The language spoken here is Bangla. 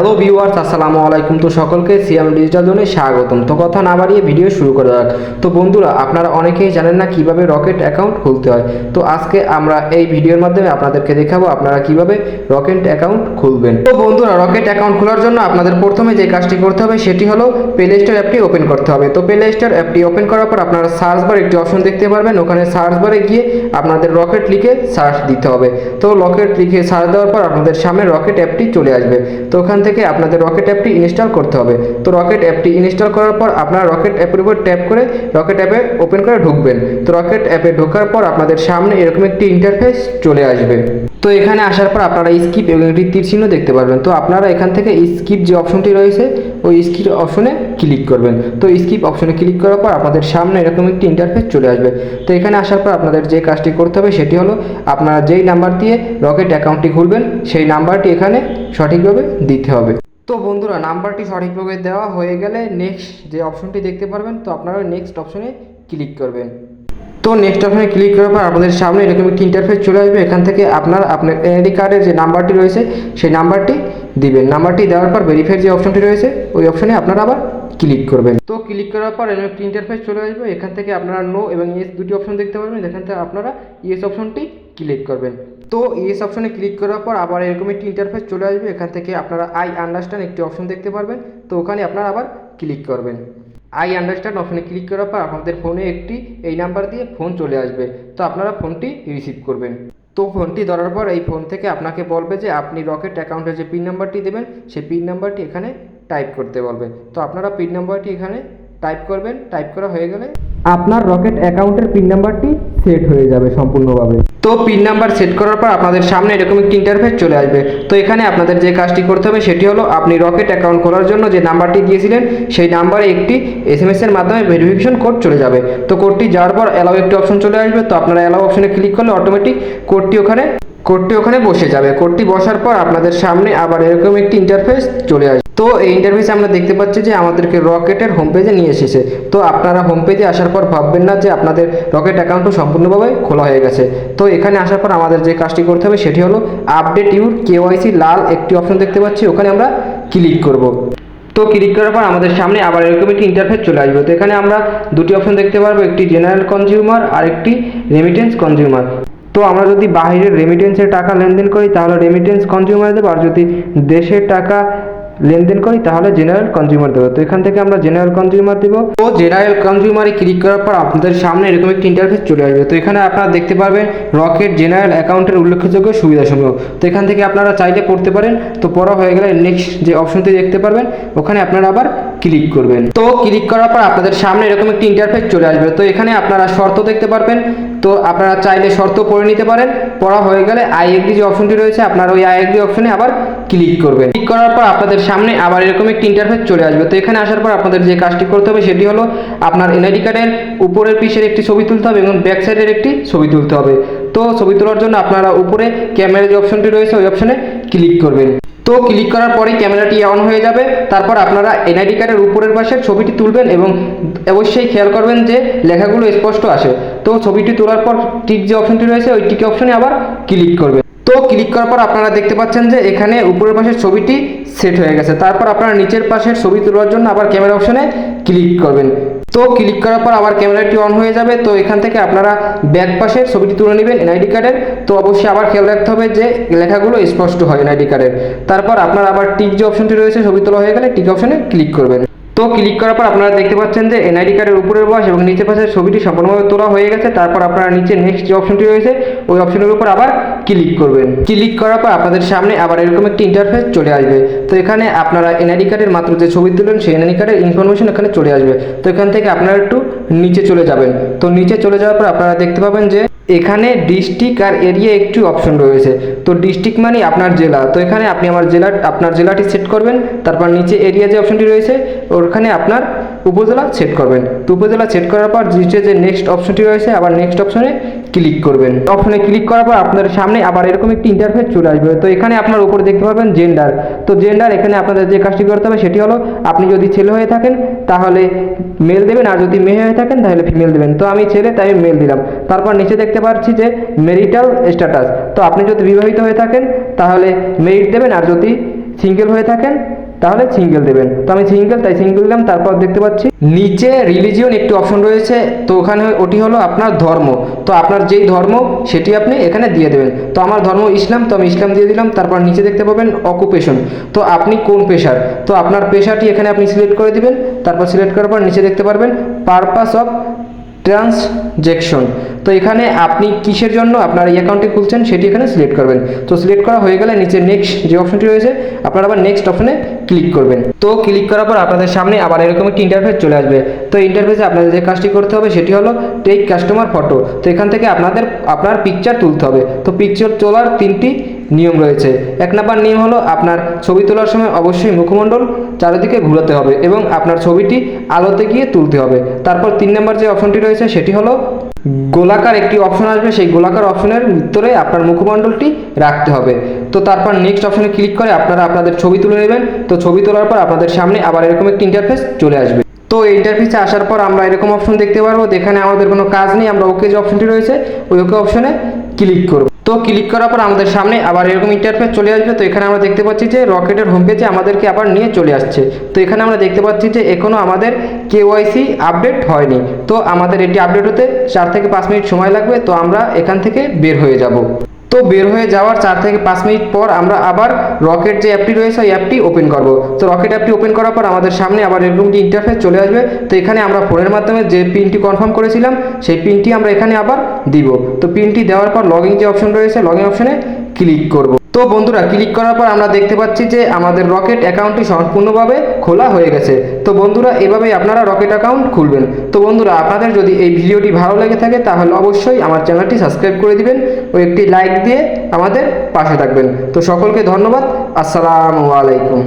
হ্যালো ভিউয়ার্স, আসসালামু আলাইকুম। তো সকলকে সিএম ডিজিটাল জোনে স্বাগতম। তো কথা না বাড়িয়ে ভিডিও শুরু করা যাক। তো বন্ধুরা, আপনারা অনেকেই জানেন না কীভাবে রকেট অ্যাকাউন্ট খুলতে হয়। তো আজকে আমরা এই ভিডিওর মাধ্যমে আপনাদেরকে দেখাবো আপনারা কীভাবে রকেট অ্যাকাউন্ট খুলবেন। তো বন্ধুরা, রকেট অ্যাকাউন্ট খোলার জন্য আপনাদের প্রথমে যে কাজটি করতে হবে সেটি হলো প্লে স্টোর অ্যাপটি ওপেন করতে হবে। তো প্লে স্টোর অ্যাপটি ওপেন করার পর আপনারা সার্চ বার একটি অপশন দেখতে পারবেন। ওখানে সার্চ বারে গিয়ে আপনাদের রকেট লিখে সার্চ দিতে হবে। তো রকেট লিখে সার্চ দেওয়ার পর আপনাদের সামনে রকেট অ্যাপটি চলে আসবে। তো ওখান থেকে আপনাদের রকেট অ্যাপটি ইনস্টল করতে হবে। তো রকেট অ্যাপটি ইনস্টল করার পর আপনারা রকেট অ্যাপের উপর ট্যাপ করে রকেট অ্যাপে ওপেন করে ঢুকবেন। তো রকেট অ্যাপে ঢোকার পর আপনাদের সামনে এরকম একটি ইন্টারফেস চলে আসবে। তো এখানে আসার পর আপনারা স্কিপ এবং একটি তীর চিহ্ন দেখতে পারবেন। তো আপনারা এখান থেকে স্কিপ যে অপশনটি রয়েছে, ওই স্কিপ অপশনে ক্লিক করবেন। তো স্কিপ অপশনে ক্লিক করার পর আপনাদের সামনে এরকম একটি ইন্টারফেস চলে আসবে। তো এখানে আসার পর আপনাদের যে কাজটি করতে হবে সেটি হলো, আপনারা যেই নাম্বার দিয়ে রকেট অ্যাকাউন্টটি খুলবেন, সেই নাম্বারটি এখানে সঠিকভাবে দিতে হবে। তো বন্ধুরা নাম্বারটি সঠিকভাবে দেওয়া হয়ে গেলে নেক্সট যে অপশনটি দেখতে পারবেন, তো আপনারা নেক্সট অপশনে ক্লিক করবেন। তো নেক্সট অপশনে ক্লিক করার পর আপনাদের সামনে এরকম একটি ইন্টারফেস চলে আসবে। এখান থেকে আপনার আপনার এনআইডি কার্ডের যে নাম্বারটি রয়েছে, সেই নাম্বারটি দিবেন। নাম্বারটি দেওয়ার পর ভেরিফাইয়ের যে অপশনটি রয়েছে, ওই অপশনে আপনারা আবার ক্লিক করবেন। তো ক্লিক করার পর এরকম একটি ইন্টারফেস চলে আসবে। এখান থেকে আপনারা নো এবং ইয়েস দুটি অপশন দেখতে পারবেন। এখান থেকে আপনারা ইয়েস অপশনটি ক্লিক করবেন। তো ইয়েস অপশনে ক্লিক করার পর আবার এরকম একটি ইন্টারফেস চলে আসবে। এখান থেকে আপনারা আই আন্ডারস্ট্যান্ড একটি অপশন দেখতে পারবেন। তো ওখানে আপনারা আবার ক্লিক করবেন। আই আন্ডারস্ট্যান্ড অপশনে ক্লিক করার পর আপনাদের ফোনে একটি এই নাম্বার দিয়ে ফোন চলে আসবে। তো আপনারা ফোনটি রিসিভ করবেন। তো ফোনটি ধরার পর এই ফোন থেকে আপনাকে বলবে যে আপনি রকেট অ্যাকাউন্টের যে পিন নাম্বারটি দেবেন, সেই পিন নাম্বারটি এখানে টাইপ করতে বলবে। তো আপনারা পিন নাম্বারটি এখানে টাইপ করবেন। টাইপ করা হয়ে গেলে আপনার রকেট অ্যাকাউন্টের পিন নাম্বারটি সেট হয়ে যাবে সম্পূর্ণভাবে। তো পিন নাম্বার সেট করার পর আপনাদের সামনে এরকম একটি ইন্টারফেস চলে আসবে। তো এখানে আপনাদের যে কাজটি করতে হবে সেটি হলো আপনি রকেট অ্যাকাউন্ট খোলার জন্য যে নাম্বারটি দিয়েছিলেন, সেই নাম্বারে একটি এস এম এর মাধ্যমে ভেরিফিকেশন কোড চলে যাবে। তো কোডটি যাওয়ার পর অ্যালাউ একটি অপশন চলে আসবে। তো আপনারা অ্যালাউ অপশনে ক্লিক করলে অটোমেটিক কোডটি ওখানে কোডটি ওখানে বসে যাবে। কোডটি বসার পর আপনাদের সামনে আবার এরকম একটি ইন্টারফেস চলে আসবে। তো এই ইন্টারফেসে আমরা দেখতে পাচ্ছি যে আমাদেরকে রকেটের হোম পেজে নিয়ে এসেছে। তো আপনারা হোম পেজে আসার পর ভাববেন না যে আপনাদের রকেট অ্যাকাউন্টও সম্পূর্ণভাবে খোলা হয়ে গেছে। তো এখানে আসার পর আমাদের যে কাজটি করতে হবে সেটি হলো আপডেট ইউর কেওয়াইসি লাল একটি অপশন দেখতে পাচ্ছি, ওখানে আমরা ক্লিক করব। তো ক্লিক করার পর আমাদের সামনে আবার এরকম একটি ইন্টারফেস চলে আসবে। তো এখানে আমরা দুটি অপশন দেখতে পারব, একটি জেনারেল কনজিউমার আর একটি রেমিটেন্স কনজিউমার তো আমরা যদি বাইরের রেমিটেন্সের টাকা লেনদেন করি, তাহলে রেমিটেন্স কনজিউমার দেবো, আর যদি দেশের টাকা লেনদেন করি, তাহলে জেনারেল কনজিউমার দেবো। তো এখান থেকে আমরা জেনারেল কনজিউমার দেবো। তো জেনারেল কনজিউমারে ক্লিক করার পর আপনাদের সামনে এরকম একটি ইন্টারফেস চলে আসবে। তো এখানে আপনারা দেখতে পারবেন রকেট জেনারেল অ্যাকাউন্টের উল্লেখযোগ্য সুবিধাসমূহ। তো এখান থেকে আপনারা চাইলে পড়তে পারেন। তো পড়া হয়ে গেলে নেক্সট যে অপশনটি দেখতে পারবেন, ওখানে আপনারা আবার ক্লিক করবেন। তো ক্লিক করার পর আপনাদের সামনে এরকম একটি ইন্টারফেস চলে আসবে। তো এখানে আপনারা শর্ত দেখতে পারবেন। তো আপনারা চাইলে শর্ত পড়ে নিতে পারেন। পড়া হয়ে গেলে আইএফডি যে অপশনটি রয়েছে, আপনারা ওই আইএফডি অপশনে আবার ক্লিক করবেন। ক্লিক করার পর আপনাদের সামনে আবার এরকম একটি ইন্টারফেস চলে আসবে। তো এখানে আসার পর আপনাদের যে কাজটি করতে হবে সেটি হলো আপনার এনআইডি কার্ডের উপরের পিসের একটি ছবি তুলতে হবে এবং ব্যাক সাইডের একটি ছবি তুলতে হবে। তো ছবি তোলার জন্য আপনারা উপরে ক্যামেরা যে অপশনটি রয়েছে, ওই অপশনে ক্লিক করবেন। তো ক্লিক করার পরেই ক্যামেরাটি অন হয়ে যাবে। তারপর আপনারা এনআইডি কার্ডের উপরের পাশে ছবিটি তুলবেন এবং অবশ্যই খেয়াল করবেন যে লেখাগুলো স্পষ্ট আসে। তো ছবিটি তোলার পর টিক যে অপশনটি রয়েছে ওই টিক অপশনে আবার ক্লিক করবেন। তো ক্লিক করার পর আপনারা দেখতে পাচ্ছেন যে এখানে উপরের পাশের ছবিটি সেট হয়ে গেছে। তারপর আপনারা নিচের পাশের ছবি তোলার জন্য আবার ক্যামেরা অপশনে ক্লিক করবেন। তো ক্লিক করার পর আবার ক্যামেরাটি অন হয়ে যাবে। তো এখান থেকে আপনারা ব্যাক পাশের ছবিটি তুলে নেবেন এনআইডি কার্ডের। তো অবশ্যই আবার খেয়াল রাখতে হবে যে লেখাগুলো স্পষ্ট হয় এনআইডি কার্ডের। তারপর আপনারা আবার টিক যে অপশনটি রয়েছে, ছবি তোলা হয়ে গেলে টিক অপশনে ক্লিক করবেন। তো ক্লিক করার পর আপনারা দেখতে পাচ্ছেন যে এনআইডি কার্ডের উপরের বয়স এবং নিচের পাশে ছবিটি সম্পূর্ণভাবে তোলা হয়ে গেছে। তারপর আপনারা নিচে নেক্সট যে অপশনটি রয়েছে, ওই অপশনের উপর আবার ক্লিক করবেন। ক্লিক করার পর আপনাদের সামনে আবার এরকম একটি ইন্টারফেস চলে আসবে। তো এখানে আপনারা এনআইডি কার্ডের মাত্র যে ছবি তুলেন সেই এনআইডি কার্ডের ইনফরমেশন এখানে চলে আসবে। তো এখান থেকে আপনারা একটু নিচে চলে যাবেন। তো নিচে চলে যাওয়ার পর আপনারা দেখতে পাবেন যে এখানে ডিস্ট্রিক্ট আর এরিয়া একটু অপশন রয়েছে। তো ডিস্ট্রিক্ট মানে আপনার জেলা। তো এখানে আপনি আমার জেলা আপনার জেলাটি সেট করবেন, তারপর নিচে এরিয়া যে অপশনটি রয়েছে, ওখানে আপনার উপজেলা সেট করবেন। তো উপজেলা সেট করার পর নিচে যে নেক্সট অপশনটি রয়েছে, আবার নেক্সট অপশনে ক্লিক করবেন। অপশনে ক্লিক করার পর আপনার সামনে আবার এরকম একটি ইন্টারফেস চলে আসবে। তো এখানে আপনার উপরে দেখতে পাবেন জেন্ডার তো জেন্ডার এখানে আপনাদের যে কাজটি করতে হবে সেটি হলো, আপনি যদি ছেলে হয়ে থাকেন, তাহলে মেল দেবেন, আর যদি মেয়ে হয়ে থাকেন, তাহলে ফিমেল দেবেন। তো আমি ছেলে, তাই মেল দিলাম। তারপর নিচে দেখতে পাচ্ছি যে মেরিটাল স্ট্যাটাস তো আপনি যদি বিবাহিত হয়ে থাকেন, তাহলে মেরিট দেবেন, আর যদি সিঙ্গেল হয়ে থাকেন তাহলে সিঙ্গেল দেবেন। তো আমি সিঙ্গেল তাই সিঙ্গেল দিলাম, তারপর দেখতে পাচ্ছি নিচে রিলিজিয়ন একটি অপশন রয়েছে, তো ওখানে ওটি হলো আপনার ধর্ম। তো আপনার যেই ধর্ম, সেটি আপনি এখানে দিয়ে দেবেন। তো আমার ধর্ম ইসলাম, তো আমি ইসলাম দিয়ে দিলাম, তারপর নিচে দেখতে পাবেন অকুপেশন তো আপনি কোন পেশার? তো আপনার পেশাটি এখানে আপনি সিলেক্ট করে দিবেন, তারপর সিলেক্ট করার পর নিচে দেখতে পারবেন পারপাস অফ ট্রান্সজেকশন তো এখানে আপনি কিসের জন্য আপনার এই অ্যাকাউন্টটি খুলছেন, সেটি এখানে সিলেক্ট করবেন। তো সিলেক্ট করা হয়ে গেলে নিচে নেক্সট যে অপশনটি রয়েছে, আপনারা আবার নেক্সট অপশনে ক্লিক করবেন। তো ক্লিক করার পর আপনাদের সামনে আবার এরকম একটি ইন্টারফেস চলে আসবে। তো ইন্টারফেসে আপনাদের যে কাজটি করতে হবে সেটি হলো টেক কাস্টমার ফটো তো এখান থেকে আপনাদের, আপনার পিকচার তুলতে হবে। তো পিকচার তোলার তিনটি নিয়ম রয়েছে। এক নাম্বার নিয়ম হলো আপনার ছবি তোলার সময় অবশ্যই মুখমণ্ডল চারিদিকে ঘোরাতে হবে এবং আপনার ছবিটি আলোতে গিয়ে তুলতে হবে। তারপর তিন নম্বর যে অপশনটি রয়েছে সেটি হলো গোলাকার একটি অপশন আসবে, সেই গোলাকার অপশনের ভিতরে আপনার মুখমণ্ডলটি রাখতে হবে। তো তারপর নেক্সট অপশনে ক্লিক করে আপনারা আপনাদের ছবি তুলে নেবেন। তো ছবি তোলার পর আপনাদের সামনে আবার এরকম একটি ইন্টারফেস চলে আসবে। তো ইন্টারফেসে আসার পর আমরা এরকম অপশন দেখতে পারব। যেখানে আমাদের কোনো কাজ নেই, আমরা ওকে যে অপশনটি রয়েছে, ওই ওকে অপশনে ক্লিক করব। তো ক্লিক করার পর আমাদের সামনে আবার এরকম ইন্টারফেস চলে আসবে। তো এখানে আমরা দেখতে পাচ্ছি যে রকেটের হোম পেজে আমাদেরকে আবার নিয়ে চলে আসছে। তো এখানে আমরা দেখতে পাচ্ছি যে এখনও আমাদের কেওয়াইসি আপডেট হয়নি। তো আমাদের এটি আপডেট হতে চার থেকে পাঁচ মিনিট সময় লাগবে। তো আমরা এখান থেকে বের হয়ে যাব। তো বের হয়ে যাওয়ার চার থেকে পাঁচ মিনিট পর আমরা আবার রকেট যে অ্যাপটি রয়েছে ওই অ্যাপটি ওপেন করব। তো রকেট অ্যাপটি ওপেন করার পর আমাদের সামনে আবার এরকমটি ইন্টারফেস চলে আসবে। তো এখানে আমরা ফোনের মাধ্যমে যে পিনটি কনফার্ম করেছিলাম, সেই পিনটি আমরা এখানে আবার দিব। তো পিনটি দেওয়ার পর লগিং যে অপশন রয়েছে লগিং অপশনে ক্লিক করব। তো বন্ধুরা ক্লিক করার পর আমরা দেখতে পাচ্ছি যে আমাদের রকেট অ্যাকাউন্টটি সম্পূর্ণভাবে খোলা হয়ে গেছে। তো বন্ধুরা, এভাবেই আপনারা রকেট অ্যাকাউন্ট খুলবেন। তো বন্ধুরা, আপনাদের যদি এই ভিডিওটি ভালো লেগে থাকে, তাহলে অবশ্যই আমার চ্যানেলটি সাবস্ক্রাইব করে দিবেন ও একটি লাইক দিয়ে আমাদের পাশে থাকবেন। তো সকলকে ধন্যবাদ। আসসালামু আলাইকুম।